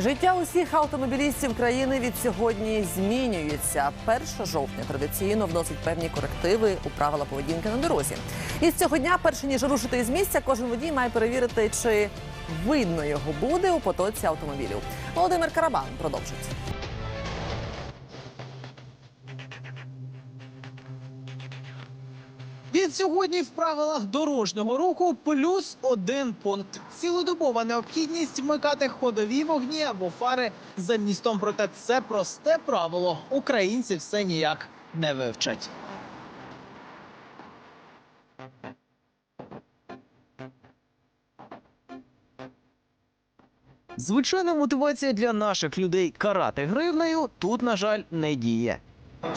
Життя усіх автомобілістів країни від сьогодні змінюється. 1 жовтня традиційно вносить певні корективи у правила поведінки на дорозі. І з цього дня, перше ніж рушити із місця, кожен водій має перевірити, чи видно його буде у потоці автомобілів. Володимир Карабан продовжить. Від сьогодні в правилах дорожнього руху плюс один пункт. Цілодобова необхідність вмикати ходові вогні або фари за містом. Проте це просте правило. Українці все ніяк не вивчать. Звичайна мотивація для наших людей карати гривнею тут, на жаль, не діє.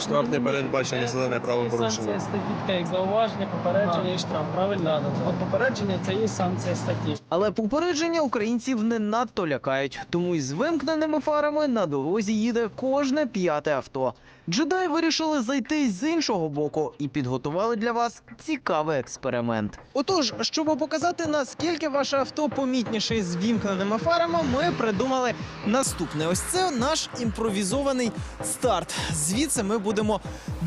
Штраф не передбачений зелене правопорушення. Санкція статті, як зауваження, попередження і штраф. Правильно? От попередження це є санкція статті. Але попередження українців не надто лякають, тому із вимкненими фарами на дорозі їде кожне п'яте авто. Джедаї вирішили зайти з іншого боку і підготували для вас цікавий експеримент. Отож, щоб показати наскільки ваше авто помітніше з вімкненими фарами, ми придумали наступне. Ось це наш імпровізований старт. Звідси ми будемо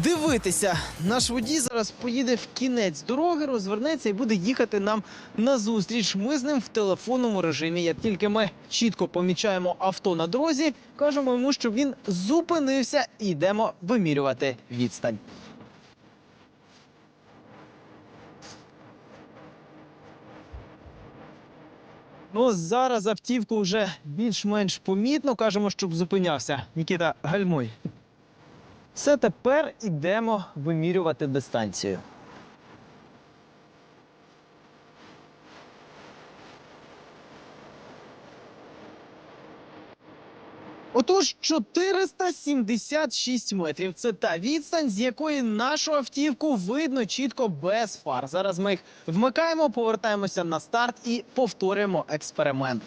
дивитися. Наш водій зараз поїде в кінець дороги, розвернеться і буде їхати нам на зустріч. Ми з ним в телефонному режимі. Як тільки ми чітко помічаємо авто на дорозі, кажемо йому, щоб він зупинився і йдемо вимірювати відстань. Ну, зараз автівку вже більш-менш помітно. Кажемо, щоб зупинявся. Нікіта, гальмуй. Все тепер ідемо вимірювати дистанцію. Отож, 476 метрів. Це та відстань, з якої нашу автівку видно чітко без фар. Зараз ми їх вмикаємо, повертаємося на старт і повторюємо експеримент.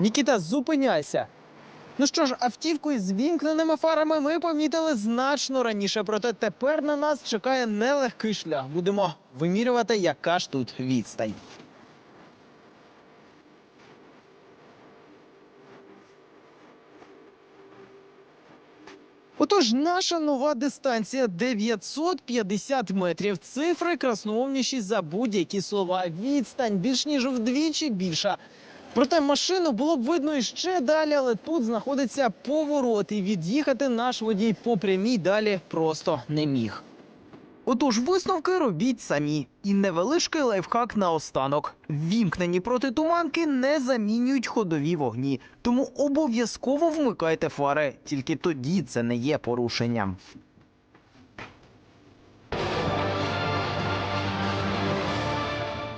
Нікіта, зупиняйся. Ну що ж, автівку із вімкненими фарами ми помітили значно раніше, проте тепер на нас чекає нелегкий шлях. Будемо вимірювати, яка ж тут відстань. Отож, наша нова дистанція 950 метрів. Цифри красномовніші за будь-які слова. Відстань більш ніж вдвічі більша. Проте машину було б видно іще далі, але тут знаходиться поворот, і від'їхати наш водій по прямій далі просто не міг. Отож, висновки робіть самі. І невеличкий лайфхак наостанок. Вімкнені протитуманки не замінюють ходові вогні, тому обов'язково вмикайте фари, тільки тоді це не є порушенням.